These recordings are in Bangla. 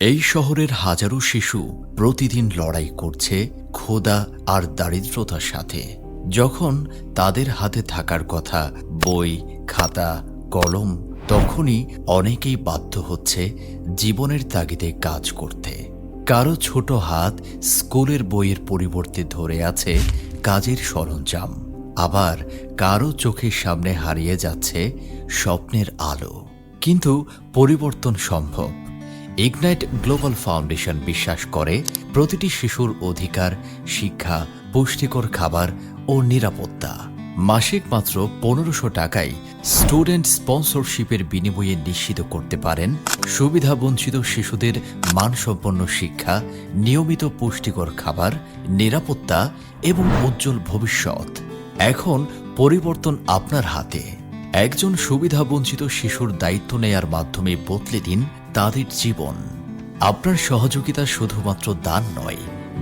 এই শহরের হাজারো শিশু প্রতিদিন লড়াই করছে ক্ষুধা আর দারিদ্রতার সাথে। যখন তাদের হাতে থাকার কথা, বই, খাতা, কলম, তখনই অনেকেই বাধ্য হচ্ছে জীবনের তাগিদে কাজ করতে। কারও ছোট হাত স্কুলের বইয়ের পরিবর্তে ধরে আছে কাজের সরঞ্জাম। আবার কারও চোখের সামনে হারিয়ে যাচ্ছে স্বপ্নের আলো। কিন্তু পরিবর্তন সম্ভব। ইগনাইট গ্লোবাল ফাউন্ডেশন বিশ্বাস করে প্রতিটি শিশুর অধিকার, শিক্ষা, পুষ্টিকর খাবার ও নিরাপত্তা। মাসিক মাত্র পনেরোশো টাকায় স্টুডেন্ট স্পন্সরশিপের বিনিময়ে নিশ্চিত করতে পারেন সুবিধাবঞ্চিত শিশুদের মানসম্পন্ন শিক্ষা, নিয়মিত পুষ্টিকর খাবার, নিরাপত্তা এবং উজ্জ্বল ভবিষ্যৎ। এখন পরিবর্তন আপনার হাতে। একজন সুবিধাবঞ্চিত শিশুর দায়িত্ব নেয়ার মাধ্যমে বদলে দিন তাদের জীবন। আপনার সহযোগিতা শুধুমাত্র দান নয়,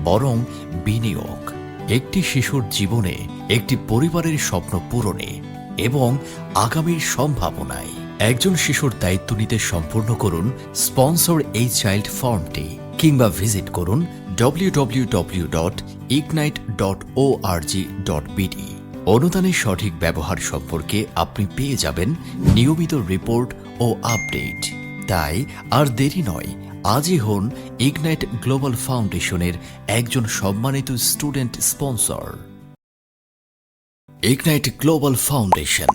বরং বিনিয়োগ। একটি শিশুর জীবনে একটি পরিবারের স্বপ্ন পূরণে এবং আগামীর সম্ভাবনায়। একজন শিশুর দায়িত্ব নিতে সম্পূর্ণ করুন স্পন্সর এই চাইল্ড ফর্মটি, কিংবা ভিজিট করুন www.ignite.org.bd অনুদানের সঠিক ব্যবহার সম্পর্কে আপনি পেয়ে যাবেন নিয়মিত রিপোর্ট ও আপডেট। তাই আর দেরি নয়, আজই হন ইগনাইট গ্লোবাল ফাউন্ডেশনের একজন সম্মানিত student sponsor ignite global foundation